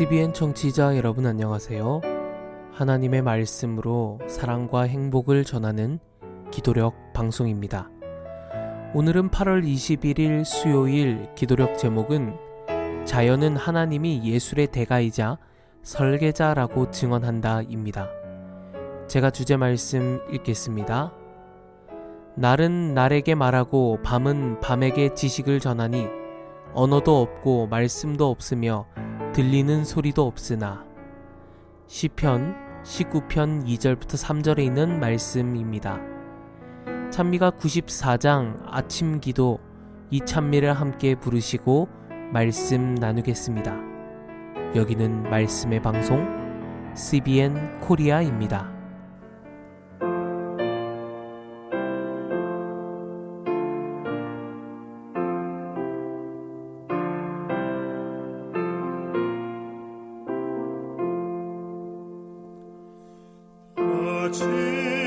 CBN 청취자 여러분 안녕하세요. 하나님의 말씀으로 사랑과 행복을 전하는 기도력 방송입니다. 오늘은 8월 21일 수요일 기도력 제목은 자연은 하나님이 예술의 대가이자 설계자라고 증언한다입니다. 제가 주제 말씀 읽겠습니다. 날은 날에게 말하고 밤은 밤에게 지식을 전하니 언어도 없고 말씀도 없으며 들리는 소리도 없으나 시편 19편 2절부터 3절에 있는 말씀입니다. 찬미가 94장 아침 기도 이 찬미를 함께 부르시고 말씀 나누겠습니다. 여기는 말씀의 방송 CBN 코리아입니다. 아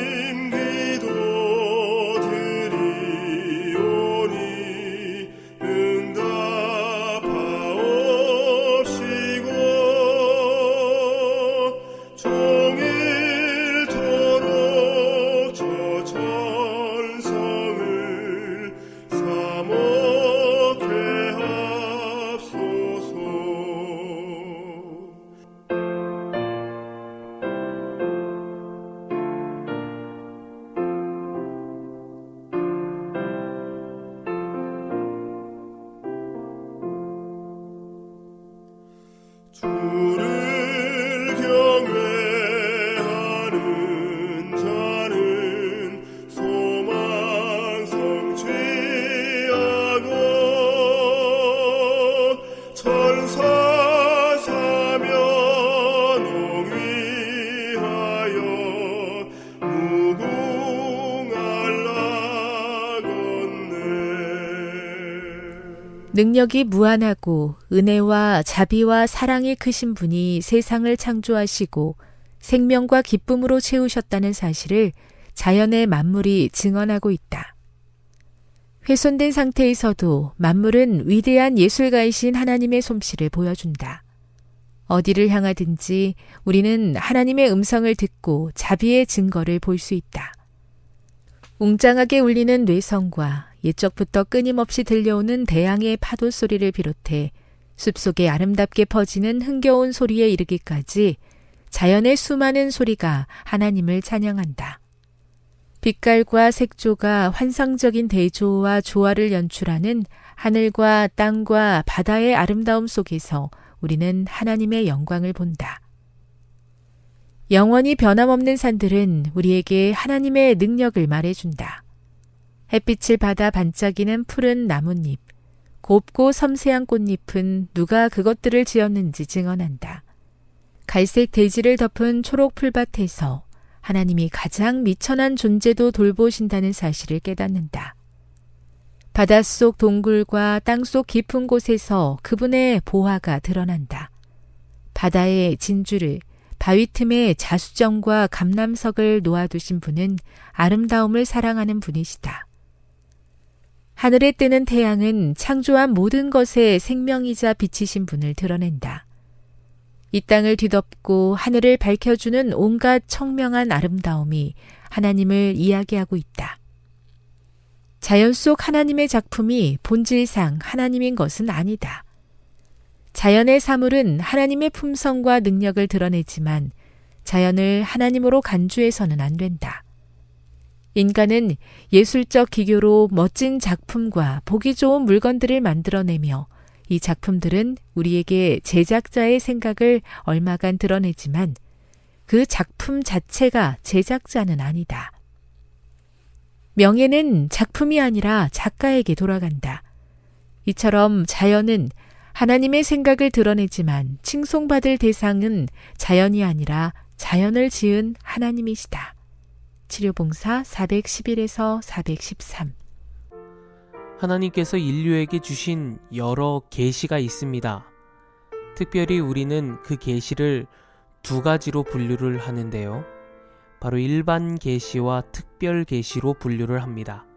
능력이 무한하고 은혜와 자비와 사랑이 크신 분이 세상을 창조하시고 생명과 기쁨으로 채우셨다는 사실을 자연의 만물이 증언하고 있다. 훼손된 상태에서도 만물은 위대한 예술가이신 하나님의 솜씨를 보여준다. 어디를 향하든지 우리는 하나님의 음성을 듣고 자비의 증거를 볼 수 있다. 웅장하게 울리는 뇌성과 옛적부터 끊임없이 들려오는 대양의 파도 소리를 비롯해 숲속에 아름답게 퍼지는 흥겨운 소리에 이르기까지 자연의 수많은 소리가 하나님을 찬양한다. 빛깔과 색조가 환상적인 대조와 조화를 연출하는 하늘과 땅과 바다의 아름다움 속에서 우리는 하나님의 영광을 본다. 영원히 변함없는 산들은 우리에게 하나님의 능력을 말해준다. 햇빛을 받아 반짝이는 푸른 나뭇잎, 곱고 섬세한 꽃잎은 누가 그것들을 지었는지 증언한다. 갈색 대지를 덮은 초록 풀밭에서 하나님이 가장 미천한 존재도 돌보신다는 사실을 깨닫는다. 바닷속 동굴과 땅속 깊은 곳에서 그분의 보화가 드러난다. 바다의 진주를 바위 틈에 자수정과 감람석을 놓아두신 분은 아름다움을 사랑하는 분이시다. 하늘에 뜨는 태양은 창조한 모든 것의 생명이자 빛이신 분을 드러낸다. 이 땅을 뒤덮고 하늘을 밝혀주는 온갖 청명한 아름다움이 하나님을 이야기하고 있다. 자연 속 하나님의 작품이 본질상 하나님인 것은 아니다. 자연의 사물은 하나님의 품성과 능력을 드러내지만 자연을 하나님으로 간주해서는 안 된다. 인간은 예술적 기교로 멋진 작품과 보기 좋은 물건들을 만들어내며 이 작품들은 우리에게 제작자의 생각을 얼마간 드러내지만 그 작품 자체가 제작자는 아니다. 명예는 작품이 아니라 작가에게 돌아간다. 이처럼 자연은 하나님의 생각을 드러내지만 칭송받을 대상은 자연이 아니라 자연을 지은 하나님이시다. 치료봉사 411에서 413 하나님께서 인류에게 주신 여러 계시가 있습니다. 특별히 우리는 그 계시를 두 가지로 분류를 하는데요. 바로 일반 계시와 특별 계시로 분류를 합니다.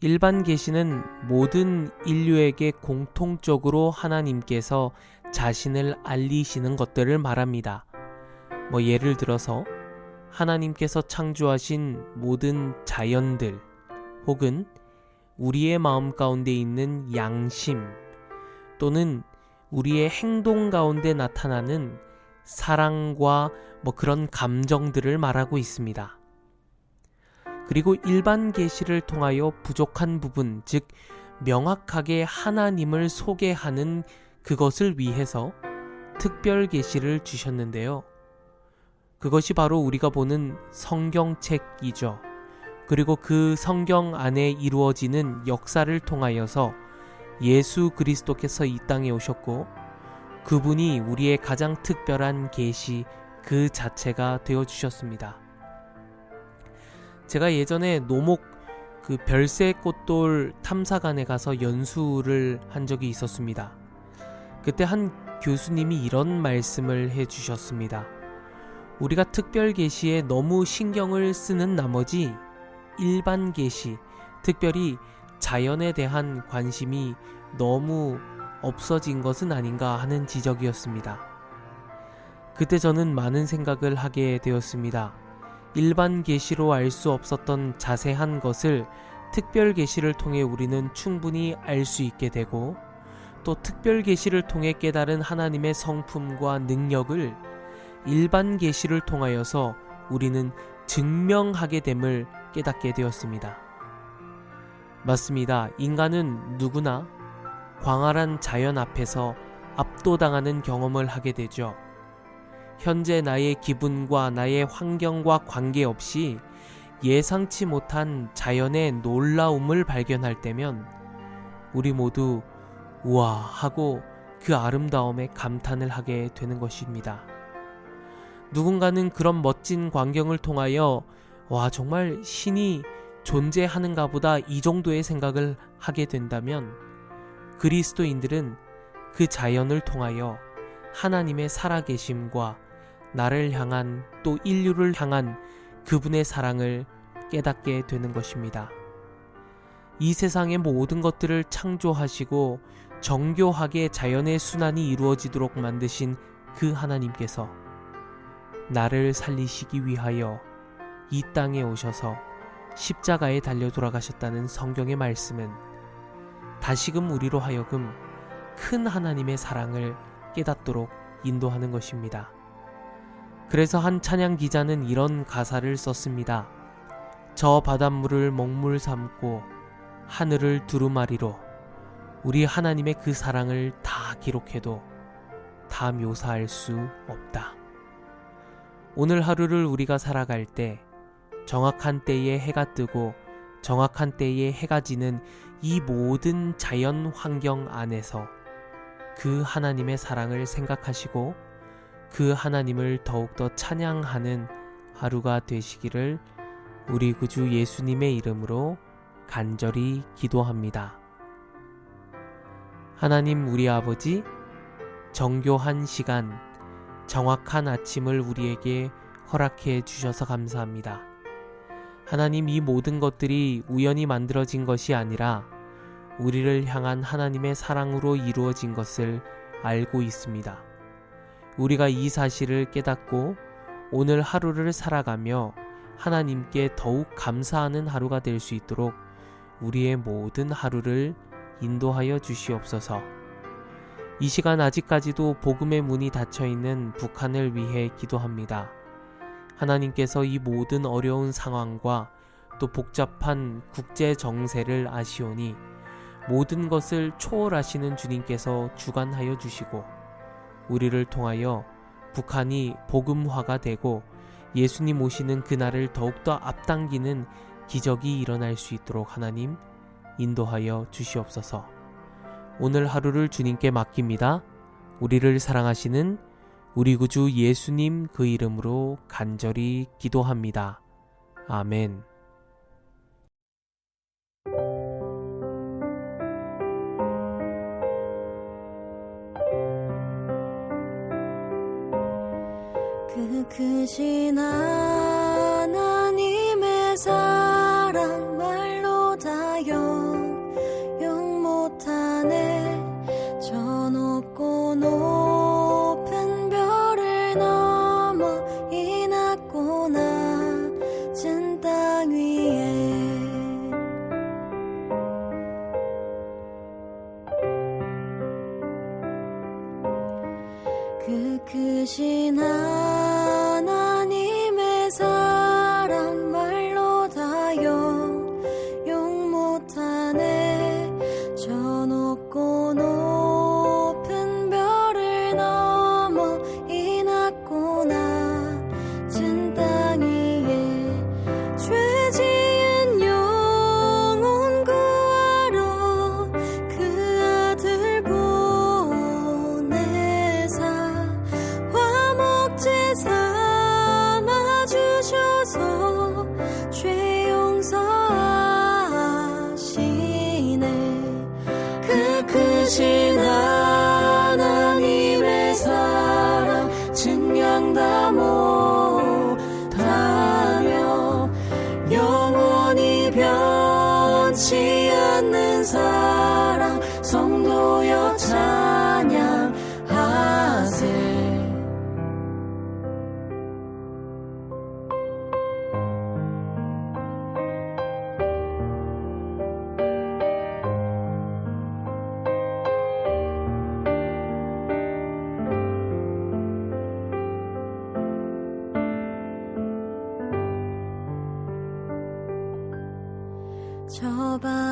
일반 계시는 모든 인류에게 공통적으로 하나님께서 자신을 알리시는 것들을 말합니다. 뭐 예를 들어서 하나님께서 창조하신 모든 자연들 혹은 우리의 마음 가운데 있는 양심 또는 우리의 행동 가운데 나타나는 사랑과 뭐 그런 감정들을 말하고 있습니다. 그리고 일반 계시를 통하여 부족한 부분, 즉 명확하게 하나님을 소개하는 그것을 위해서 특별 계시를 주셨는데요. 그것이 바로 우리가 보는 성경책이죠. 그리고 그 성경 안에 이루어지는 역사를 통하여서 예수 그리스도께서 이 땅에 오셨고 그분이 우리의 가장 특별한 계시 그 자체가 되어 주셨습니다. 제가 예전에 노목 그 별새 꽃돌 탐사관에 가서 연수를 한 적이 있었습니다. 그때 한 교수님이 이런 말씀을 해 주셨습니다. 우리가 특별 계시에 너무 신경을 쓰는 나머지 일반 계시, 특별히 자연에 대한 관심이 너무 없어진 것은 아닌가 하는 지적이었습니다. 그때 저는 많은 생각을 하게 되었습니다. 일반 계시로 알 수 없었던 자세한 것을 특별 계시를 통해 우리는 충분히 알 수 있게 되고 또 특별 계시를 통해 깨달은 하나님의 성품과 능력을 일반 계시를 통하여서 우리는 증명하게 됨을 깨닫게 되었습니다. 맞습니다. 인간은 누구나 광활한 자연 앞에서 압도당하는 경험을 하게 되죠. 현재 나의 기분과 나의 환경과 관계없이 예상치 못한 자연의 놀라움을 발견할 때면 우리 모두 우와 하고 그 아름다움에 감탄을 하게 되는 것입니다. 누군가는 그런 멋진 광경을 통하여 와 정말 신이 존재하는가 보다 이 정도의 생각을 하게 된다면 그리스도인들은 그 자연을 통하여 하나님의 살아계심과 나를 향한 또 인류를 향한 그분의 사랑을 깨닫게 되는 것입니다. 이 세상의 모든 것들을 창조하시고 정교하게 자연의 순환이 이루어지도록 만드신 그 하나님께서 나를 살리시기 위하여 이 땅에 오셔서 십자가에 달려 돌아가셨다는 성경의 말씀은 다시금 우리로 하여금 큰 하나님의 사랑을 깨닫도록 인도하는 것입니다. 그래서 한 찬양 기자는 이런 가사를 썼습니다. 저 바닷물을 먹물 삼고 하늘을 두루마리로 우리 하나님의 그 사랑을 다 기록해도 다 묘사할 수 없다. 오늘 하루를 우리가 살아갈 때 정확한 때에 해가 뜨고 정확한 때에 해가 지는 이 모든 자연 환경 안에서 그 하나님의 사랑을 생각하시고 그 하나님을 더욱더 찬양하는 하루가 되시기를 우리 구주 예수님의 이름으로 간절히 기도합니다. 하나님 우리 아버지, 정교한 시간, 정확한 아침을 우리에게 허락해 주셔서 감사합니다. 하나님 이 모든 것들이 우연히 만들어진 것이 아니라 우리를 향한 하나님의 사랑으로 이루어진 것을 알고 있습니다. 우리가 이 사실을 깨닫고 오늘 하루를 살아가며 하나님께 더욱 감사하는 하루가 될 수 있도록 우리의 모든 하루를 인도하여 주시옵소서. 이 시간 아직까지도 복음의 문이 닫혀 있는 북한을 위해 기도합니다. 하나님께서 이 모든 어려운 상황과 또 복잡한 국제 정세를 아시오니 모든 것을 초월하시는 주님께서 주관하여 주시고 우리를 통하여 북한이 복음화가 되고 예수님 오시는 그날을 더욱더 앞당기는 기적이 일어날 수 있도록 하나님 인도하여 주시옵소서. 오늘 하루를 주님께 맡깁니다. 우리를 사랑하시는 우리 구주 예수님 그 이름으로 간절히 기도합니다. 아멘. 그 크신 하나님의 사 그 크신 하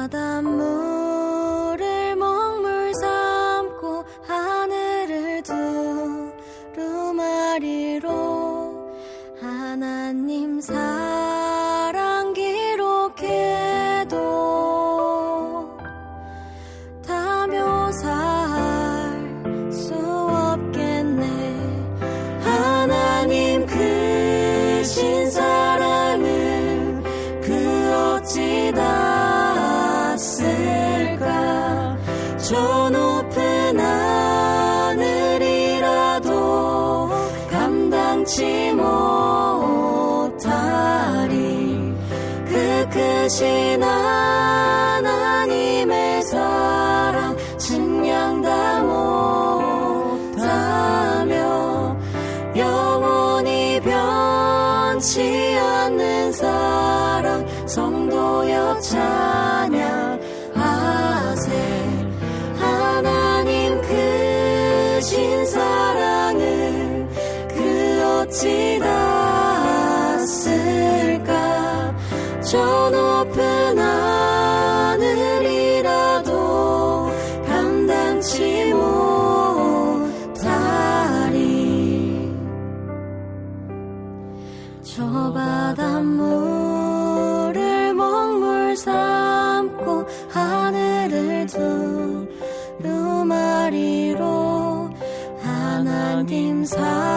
저 그 크신 하나님의 사랑 증량 다 못하며 영원히 변치 않는 사랑 성도여 찬양하세. 하나님 크신 사랑을 그 어찌 닿았을까 저 높은 하늘이라도 감당치 못하리. 저 바닷물을 먹물 삼고 하늘을 두루마리로 하나님 사